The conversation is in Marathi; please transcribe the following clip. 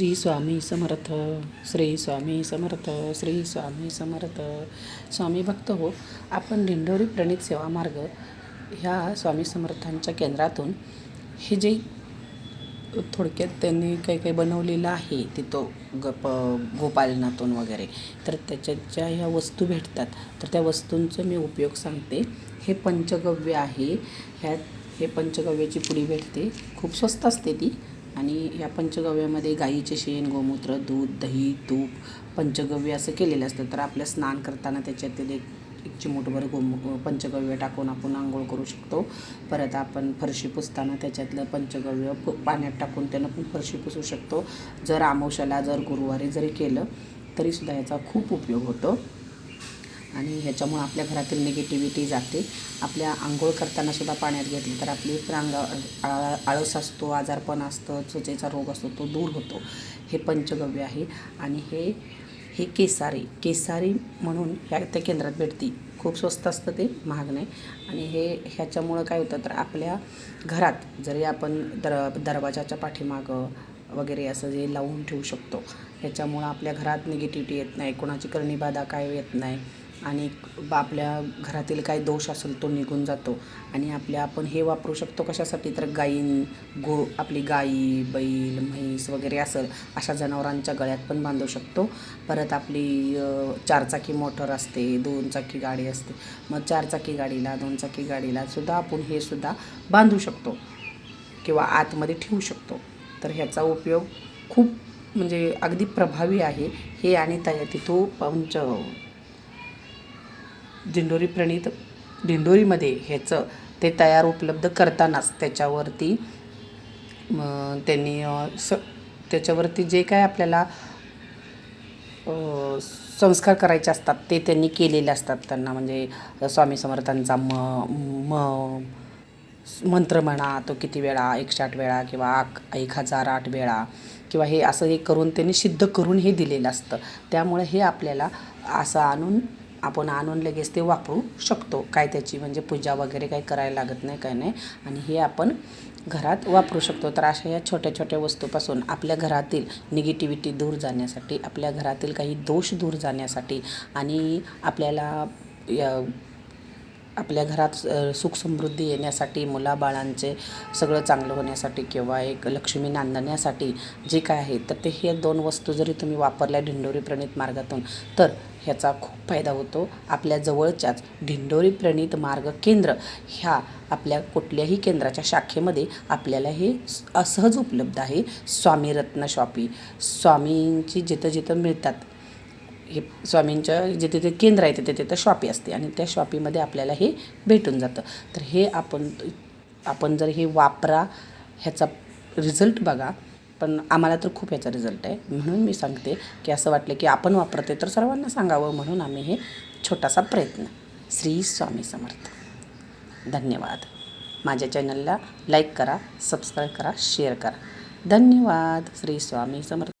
श्री स्वामी समर्थ श्री स्वामी समर्थ श्री स्वामी समर्थ. स्वामी भक्त हो आपण दिंडोरी प्रणित सेवा मार्ग ह्या स्वामी समर्थांच्या केंद्रातून हे जे थोडक्यात त्यांनी काही काही बनवलेलं आहे तिथं ग प गोपालनातून वगैरे तर त्याच्या ज्या ह्या वस्तू भेटतात. तर त्या वस्तूंचं मी उपयोग सांगते. हे पंचगव्य आहे. ह्यात हे पंचगव्याची पुडी भेटते. खूप स्वस्त असते ती. आणि या पंचगव्यामध्ये गाईचे शेण गोमूत्र दूध दही तूप पंचगव्य असं केलेलं असतं. तर आपल्या स्नान करताना त्याच्यातील एक एक चिमूटभर गोम पंचगव्य टाकून आपण आंघोळ करू शकतो. परत आपण फरशी पुसताना त्याच्यातलं पंचगव्य प पाण्यात टाकून त्यानं पण फरशी पुसू शकतो. जर आमोशाला जर गुरुवारी जरी केलं तरीसुद्धा याचा खूप उपयोग होतो. आणि ह्याच्यामुळं आपल्या घरातील निगेटिव्हिटी जाते. आपल्या आंघोळ करताना सुद्धा पाण्यात घेतली तर आपली प्रांग आळस असतो आजारपण असतं त्वचेचा रोग असतो तो दूर होतो. हे पंचगव्य आहे. आणि हे हे केसारी केसारी म्हणून ह्या त्या केंद्रात भेटती. खूप स्वस्त असतं ते महाग नाही आणि हे ह्याच्यामुळं काय होतं तर आपल्या घरात जरी आपण दर दरवाजाच्या पाठीमागं वगैरे असं जे लावून ठेवू शकतो ह्याच्यामुळं आपल्या घरात निगेटिव्हिटी येत नाही कोणाची करणीबाधा काय येत नाही. आणि आपल्या घरातील काय दोष असेल तो निघून जातो. आणि आपल्या आपण हे वापरू शकतो कशासाठी? तर गाईं गो आपली गाई बैल म्हैस वगैरे असेल अशा जनावरांच्या गळ्यात पण बांधू शकतो. परत आपली चारचाकी मोटर असते दोन चाकी गाडी असते. मग चारचाकी गाडीला दोन चाकी गाडीला सुद्धा आपण हे सुद्धा बांधू शकतो किंवा आतमध्ये ठेवू शकतो. तर ह्याचा उपयोग खूप म्हणजे अगदी प्रभावी आहे. हे आणि त्या तिथू पंच. दिंडोरी प्रणित दिंडोरीमध्ये ह्याचं ते तयार उपलब्ध करतानाच त्याच्यावरती त्यांनी स त्याच्यावरती जे काय आपल्याला संस्कार करायचे असतात ते त्यांनी केलेले असतात त्यांना. म्हणजे स्वामी समर्थांचा म म मंत्र म्हणा तो किती वेळा एकशे आठ वेळा किंवा आक एक हजार आठ वेळा किंवा हे असं हे करून त्यांनी सिद्ध करून हे दिलेलं असतं. त्यामुळे हे आपल्याला असं आणून आपण आणून लगेच ते वापरू शकतो. काय त्याची म्हणजे पूजा वगैरे काही करायला लागत नाही काय नाही. आणि हे आपण घरात वापरू शकतो. तर अशा या छोट्या छोट्या वस्तूपासून आपल्या घरातील निगेटिव्हिटी दूर जाण्यासाठी आपल्या घरातील काही दोष दूर जाण्यासाठी आणि आपल्याला या आपल्या घरात सुखसमृद्धी येण्यासाठी मुलाबाळांचे सगळं चांगलं होण्यासाठी किंवा एक लक्ष्मी नांदण्यासाठी जे काय आहे तर ते हे दोन वस्तू जरी तुम्ही वापरल्या ढिंडोरी प्रणित मार्गातून तर ह्याचा खूप फायदा होतो. आपल्या जवळच्याच ढिंडोरी प्रणित मार्ग केंद्र ह्या आपल्या कुठल्याही केंद्राच्या शाखेमध्ये आपल्याला हे असहज सहज उपलब्ध आहे. स्वामीरत्न शॉपी. स्वामींची जिथं जिथं मिळतात हे स्वामींच्या जे ते केंद्र आहे तिथे तिथं शॉपी असते आणि त्या शॉपीमध्ये आपल्याला हे भेटून जातं. तर हे आपण आपण जर हे वापरा ह्याचा रिझल्ट बघा. पण आम्हाला तर खूप ह्याचा रिझल्ट आहे. म्हणून मी सांगते की असं वाटलं की आपण वापरते तर सर्वांना सांगावं म्हणून आम्ही हे छोटासा प्रयत्न. श्री स्वामी समर्थ. धन्यवाद. माझ्या चॅनलला लाईक करा सबस्क्राईब करा शेअर करा. धन्यवाद. श्री स्वामी समर्थ.